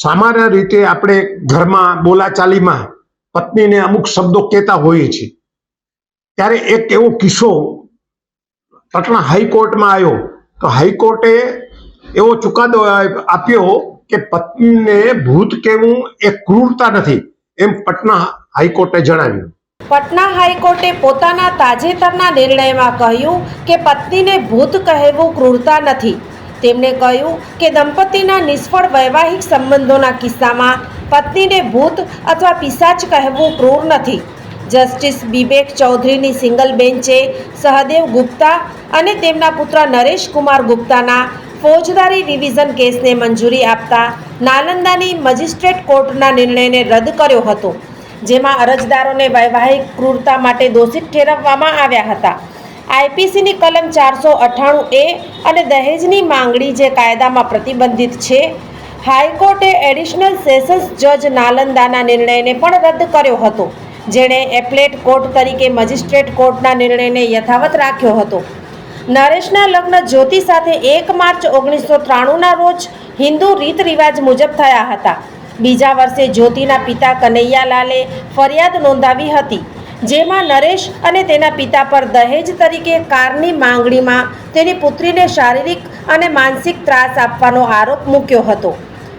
સામાન્ય રીતે આપણે ઘરમાં બોલાચાલીમાં પત્નીને અમુક શબ્દો કહેતા હોઈએ છીએ. ત્યારે એક એવો કિસ્સો પટણા હાઈકોર્ટમાં આવ્યો. તો હાઈકોર્ટે એવો ચુકાદો આપ્યો કે પત્નીને ભૂત કહેવું એ ક્રૂરતા નથી એમ પટના હાઈકોર્ટે જણાવ્યું. પટના હાઈકોર્ટે પોતાના તાજેતરના નિર્ણયમાં કહ્યું કે પત્નીને ભૂત કહેવું ક્રૂરતા નથી. તેમણે કહ્યું કે દંપતીના નિષ્ફળ વૈવાહિક સંબંધોના કિસ્સામાં પત્નીને ભૂત અથવા પિશાચ કહેવું ક્રૂર નથી. જસ્ટિસ બિબેક ચૌધરીની સિંગલ બેન્ચે સહદેવ ગુપ્તા અને તેમના પુત્ર નરેશ કુમાર ગુપ્તાના ફોજદારી રિવિઝન કેસને મંજૂરી આપતા નાલંદાની મજિસ્ટ્રેટ કોર્ટના નિર્ણયને રદ કર્યો હતો, જેમાં અરજદારોને વૈવાહિક ક્રૂરતા માટે દોષિત ઠેરવવામાં આવ્યા હતા. આઈપીસીની કલમ ચારસો અઠ્ઠાણું એ અને દહેજની માંગણી જે કાયદામાં પ્રતિબંધિત છે, હાઈકોર્ટે એડિશનલ સેશન્સ જજ નાલંદાના નિર્ણયને પણ રદ કર્યો હતો, જેણે એપ્લેટ કોર્ટ તરીકે મજિસ્ટ્રેટ કોર્ટના નિર્ણયને યથાવત રાખ્યો હતો. નરેશના લગ્ન જ્યોતિ સાથે એક માર્ચ ઓગણીસો ત્રાણુંના રોજ હિન્દુ રીત રિવાજ મુજબ થયા હતા. બીજા વર્ષે જ્યોતિના પિતા કનૈયાલાલે ફરિયાદ નોંધાવી હતી. જેમાં નરેશ અને તેના પિતા પર દહેજ તરીકે કારની માંગણીમાં તેની પુત્રીને શારીરિક અને માનસિક ત્રાસ આપવાનો આરોપ મૂક્યો હતો.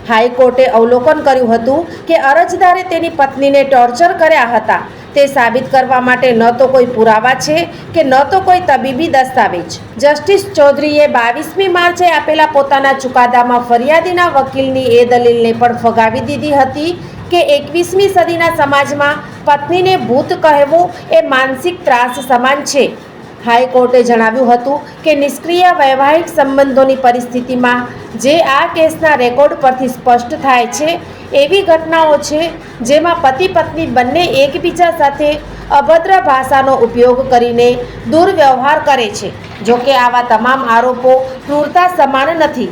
હાઈકોર્ટે અવલોકન કર્યું હતું કે અરજદારે તેની પત્નીને ટોર્ચર કર્યા હતા. તે સાબિત કરવા માટે ન તો કોઈ પુરાવા છે કે ન તો કોઈ તબીબી દસ્તાવેજ. જસ્ટિસ ચૌધરીએ બાવીસમી માર્ચે આપેલા પોતાના ચુકાદામાં ફરિયાદીના વકીલની એ દલીલને પણ ફગાવી દીધી હતી કે એકવીસમી સદીના સમાજમાં પત્નીને ભૂત કહેવું એ માનસિક ત્રાસ સમાન છે. હાઈકોર્ટે જણાવ્યું હતું કે નિષ્ક્રિય વૈવાહિક સંબંધોની પરિસ્થિતિમાં જે આ કેસના રેકોર્ડ પરથી સ્પષ્ટ થાય છે, એવી ઘટનાઓ છે જેમાં પતિ પત્ની બંને એકબીજા સાથે અભદ્ર ભાષાનો ઉપયોગ કરીને દુર્વ્યવહાર કરે છે. જોકે આવા તમામ આરોપો ક્રૂરતા સમાન નથી.